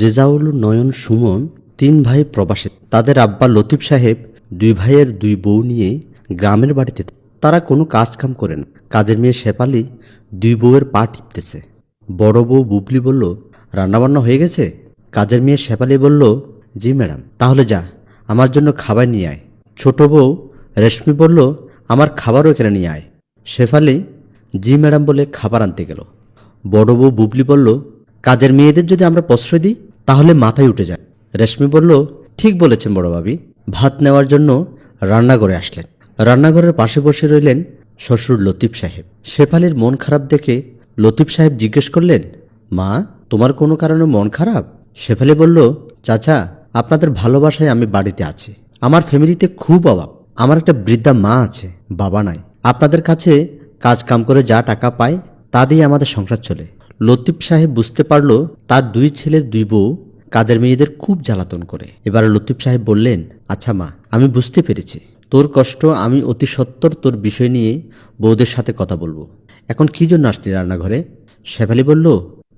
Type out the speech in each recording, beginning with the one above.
রেজাউল, নয়ন, সুমন তিন ভাই প্রবাসী। তাদের আব্বা লতিফ সাহেব দুই ভাইয়ের দুই বউ নিয়ে গ্রামের বাড়িতে তারা কোনো কাজ কাম করে না। কাজের মেয়ে শেপালি দুই বউয়ের পা টিপতেছে। বড় বউ বুবলি বলল, রান্নাবান্না হয়ে গেছে? কাজের মেয়ে শেপালি বলল, জি ম্যাডাম, তাহলে যা, আমার জন্য খাবার নিয়ে আয়। ছোট বউ রেশমি বলল, আমার খাবারও এখানে নিয়ে আয়। শেফালি, জি ম্যাডাম বলে খাবার আনতে গেল। বড় বউ বুবলি বলল, কাজের মেয়েদের যদি আমরা প্রশ্রয় দিই তাহলে মাথায় উঠে যায়। রেশমি বলল, ঠিক বলেছেন বড় ভাবি। ভাত নেওয়ার জন্য রান্নাঘরে আসলেন। রান্নাঘরের পাশে বসে রইলেন শ্বশুর লতিফ সাহেব। শেফালির মন খারাপ দেখে লতিফ সাহেব জিজ্ঞেস করলেন, মা, তোমার কোনো কারণে মন খারাপ? শেফালি বলল, চাচা, আপনাদের ভালোবাসায় আমি বাড়িতে আছি। আমার ফ্যামিলিতে খুব অভাব। আমার একটা বৃদ্ধা মা আছে, বাবা নাই। আপনাদের কাছে কাজ কাম করে যা টাকা পায়, তা দিয়ে আমাদের সংসার চলে। লতিফ সাহেব বুঝতে পারল তার দুই ছেলের দুই বউ কাজের মেয়েদের খুব জ্বালাতন করে। এবার লতিফ সাহেব বললেন আচ্ছা মা, আমি বুঝতে পেরেছি। তোর কষ্ট, আমি অতি সত্বর তোর বিষয় নিয়ে বউদের সাথে কথা বলব। এখন কি জন্য আসলি রান্নাঘরে? শেফালি বলল,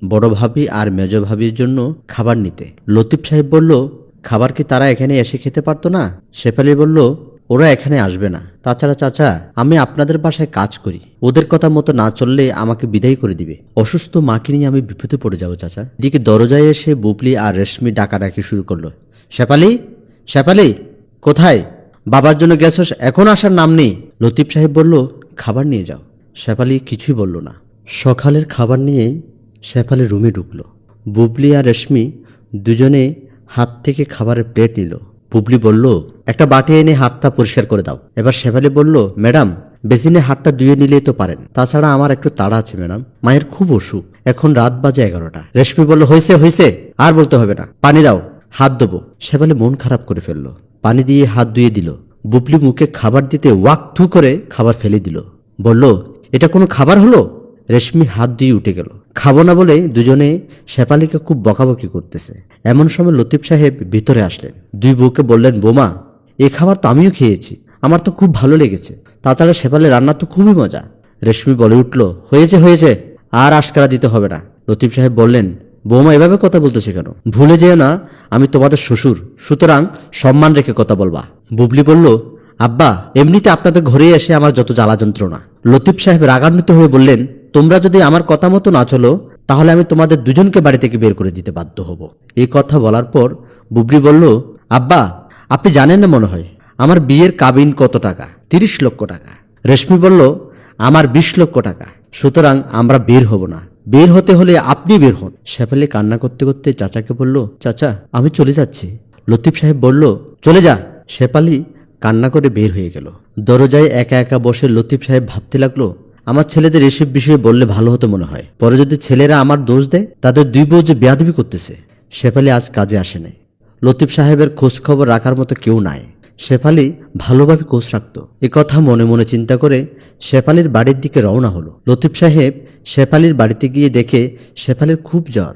বড় ভাবি আর মেজ ভাবির জন্য খাবার নিতে। লতিফ সাহেব বলল, খাবার কি তারা এখানে এসে খেতে পারতো না? শেফালি বলল ওরা এখানে আসবে না। তাছাড়া চাচা, আমি আপনাদের বাসায় কাজ করি। ওদের কথা মতো না চললে আমাকে বিদায় করে দিবে। অসুস্থ মাকে নিয়ে আমি বিপদে পড়ে যাব চাচা। দিকে দরজায় এসে বুবলি আর রেশমি ডাকাডাকি শুরু করল। শেফালি শেফালি কোথায়? বাবার জন্য গেছস, এখন আসার নাম নেই। লতিফ সাহেব বলল, খাবার নিয়ে যাও। শেফালি কিছুই বলল না। সকালের খাবার নিয়ে শেফালি রুমে ঢুকলো। বুবলি আর রেশমি দুজনে হাত থেকে খাবারের প্লেট নিল। বুবলি বলল, একটা বাটি এনে হাতটা পরিষ্কার করে দাও। এবার শেফালি বলল, ম্যাডাম, বেসিনে হাতটা ধুয়ে নিলেই তো পারেন। তাছাড়া আমার একটু তাড়া আছে, ম্যাডাম। মায়ের খুব অসুখ। এখন রাত বাজে এগারোটা। রেশমি বলল হয়েছে হয়েছে আর বলতে হবে না। পানি দাও। হাত দেবো শেফালি মন খারাপ করে ফেলল। পানি দিয়ে হাত ধুয়ে দিল। বুবলি মুখে খাবার দিতে ওয়াক থু করে খাবার ফেলে দিল। বলল, এটা কোনো খাবার হলো? রেশমি হাত দিয়ে উঠে গেল। খাব না বলে দুজনে শেফালিকে খুব বকাবকি করতেছে। এমন সময় লতিফ সাহেব ভিতরে আসলেন। দুই বউকে বললেন, বোমা এই খাবার তো আমিও খেয়েছি। আমার তো খুব ভালো লেগেছে। তাছাড়া শেফালির রান্না তো খুবই মজা। রেশমি বলে উঠল, হয়েছে হয়েছে। আর আশকারা দিতে হবে না। লতিফ সাহেব বললেন, বৌমা, এভাবে কথা বলতেছে কেন? ভুলে যেও না, আমি তোমাদের শ্বশুর। সুতরাং সম্মান রেখে কথা বলবা। বুবলি বলল, আব্বা, এমনিতে আপনাদের ঘরে এসে আমার যত জ্বালা যন্ত্রণা লতিফ সাহেব রাগান্বিত হয়ে বললেন তোমরা যদি আমার কথা মতো না চলো, তাহলে আমি তোমাদের দুজনকে বাড়ি থেকে বের করে দিতে বাধ্য হব। এই কথা বলার পর বুবলি বলল, আব্বা, আপনি জানেন না মনে হয়, আমার বিয়ের কাবিন কত টাকা? তিরিশ লক্ষ টাকা। রেশমি বলল, আমার বিশ লক্ষ টাকা। সুতরাং আমরা বের হব না। বের হতে হলে আপনি বের হন। শেফালি কান্না করতে করতে চাচাকে বলল, চাচা, আমি চলে যাচ্ছি। লতিফ সাহেব বলল, চলে যা। শেফালি কান্না করে বের হয়ে গেল। দরজায় একা একা বসে লতিফ সাহেব ভাবতে লাগল আমার ছেলেদের এসব বিষয়ে বললে ভালো হতো মনে হয়। পরে যদি ছেলেরা আমার দোষ দেয়, তাদের দুই বউ যে বেয়াদবি করতেছে, শেফালি আজ কাজে আসে নাই। লতিফ সাহেবের খোঁজ খবর রাখার মতো কেউ নাই। শেফালি ভালোভাবে কোষ রাখত। কথা মনে মনে চিন্তা করে শেফালির বাড়ির দিকে রওনা হলো। লতিফ সাহেব শেফালির বাড়িতে গিয়ে দেখে শেফালির খুব জ্বর।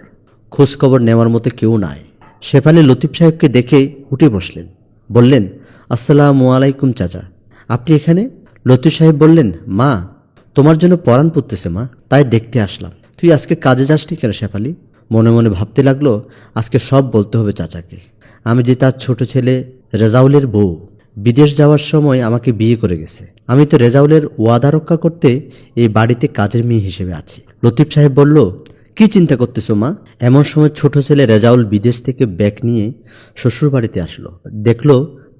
খোঁজ খবর নেওয়ার মতো কেউ নাই। শেফালি লতিফ সাহেবকে দেখে উঠে বসলেন। বললেন, আসসালামু আলাইকুম চাচা। আপনি এখানে? লতিফ সাহেব বললেন, মা তোমার জন্য পরাণ পড়তেছে মা, তাই দেখতে আসলাম। তুই আজকে কাজে যাসনি কেন শেফালি? মনে মনে ভাবতে লাগল, আজকে সব বলতে হবে চাচাকে। আমি যে তার ছোট ছেলে রেজাউলের বউ, বিদেশ যাওয়ার সময় আমাকে বিয়ে করে গেছে। আমি তো রেজাউলের ওয়াদা রক্ষা করতে এই বাড়িতে কাজের মেয়ে হিসেবে আছি। লতিফ সাহেব বলল, কি চিন্তা করতেছো মা? এমন সময় ছোট ছেলে রেজাউল বিদেশ থেকে ব্যাগ নিয়ে শ্বশুর বাড়িতে আসলো। দেখল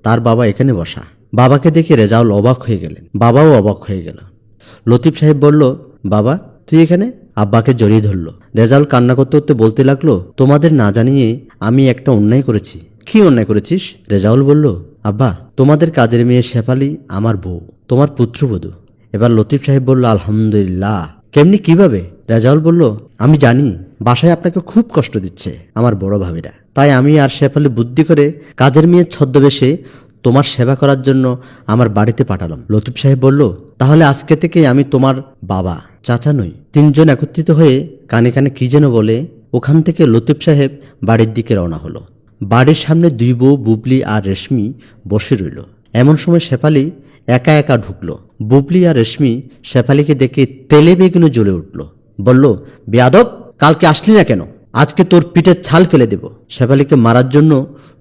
তার বাবা এখানে বসা। বাবাকে দেখে রেজাউল অবাক হয়ে গেলেন। বাবাও অবাক হয়ে গেল। লতিফ সাহেব বলল, বাবা, তুই এখানে? আব্বাকে জড়িয়ে ধরল। রেজাউল কান্না করতে করতে বলতে লাগল, তোমাদের না জানিয়ে আমি একটা অন্যায় করেছি। কি অন্যায় করেছিস? রেজাউল বলল, আব্বা, তোমাদের কাজের মেয়ে শেফালি আমার বউ, তোমার পুত্রবধূ। এবার লতিফ সাহেব বলল, আলহামদুলিল্লাহ। কেমনি, কীভাবে? রেজাউল বলল, আমি জানি, বাসায় আপনাকে খুব কষ্ট দিচ্ছে আমার বড় ভাবিরা। তাই আমি আর শেফালি বুদ্ধি করে কাজের মেয়ের ছদ্মবেশে তোমার সেবা করার জন্য আমার বাড়িতে পাঠালাম। লতিফ সাহেব বলল, তাহলে আজকে থেকে আমি তোমার বাবা, চাচা নই। তিনজন একত্রিত হয়ে কানে কানে কি যেন বলে, ওখান থেকে লতিফ সাহেব বাড়ির দিকে রওনা হলো। বাড়ির সামনে দুই বউ, বুবলি আর রেশমি বসে রইল। এমন সময় শেফালি একা একা ঢুকলো। বুবলি আর রেশমি শেফালিকে দেখে তেলে বেগুনে জ্বলে উঠল। বলল, বেয়াদব, কালকে আসলি না কেন? আজকে তোর পিঠে ছাল ফেলে দেব। শেফালিকে মারার জন্য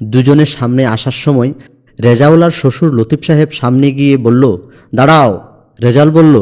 দুজনের সামনে আসার সময় রেজাউলার শ্বশুর লতিফ সাহেব সামনে গিয়ে বলল, দাঁড়াও। রেজাল বলল,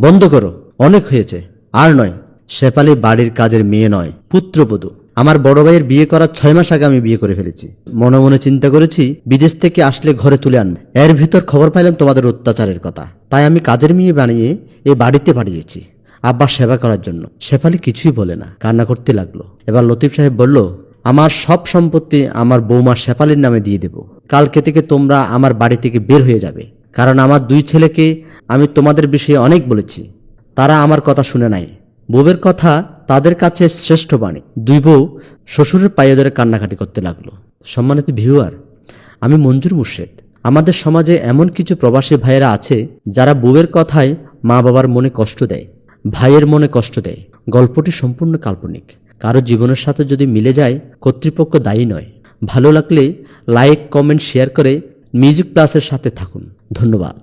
বন্ধ করো, অনেক হয়েছে। আর নয়, শেফালি বাড়ির কাজের মেয়ে নয়, পুত্রবধূ। আমার বড় ভাইয়ের বিয়ে করার ছয় মাস আগে আমি বিয়ে করে ফেলেছি। মনে মনে চিন্তা করেছি, বিদেশ থেকে আসলে ঘরে তুলে আনবে। এর ভিতর খবর পাইলাম তোমাদের অত্যাচারের কথা। তাই আমি কাজের মেয়ে বানিয়ে এই বাড়িতে পাঠিয়েছি, আব্বার সেবা করার জন্য। শেফালি কিছুই বলে না, কান্না করতে লাগল। এবার লতিফ সাহেব বলল আমার সব সম্পত্তি আমার বৌমা শেফালির নামে দিয়ে দেব। কালকে থেকে তোমরা আমার বাড়ি থেকে বের হয়ে যাবে। কারণ আমার দুই ছেলেকে আমি তোমাদের বিষয়ে অনেক বলেছি। তারা আমার কথা শুনে নাই। বউয়ের কথা তাদের কাছে শ্রেষ্ঠ বাণী। দুই বউ শ্বশুরের পায়ে ধরে কান্নাকাটি করতে লাগল। সম্মানিত ভিউয়ার, আমি মঞ্জুর মুর্শেদ। আমাদের সমাজে এমন কিছু প্রবাসী ভাইয়েরা আছে যারা বউয়ের কথায় মা বাবার মনে কষ্ট দেয়, ভাইয়ের মনে কষ্ট দেয়। গল্পটি সম্পূর্ণ কাল্পনিক। কারও জীবনের সাথে যদি মিলে যায়, কর্তৃপক্ষ দায়ী নয়। ভালো লাগলে লাইক কমেন্ট শেয়ার করে মিউজিক প্লাসের সাথে থাকুন। ধন্যবাদ।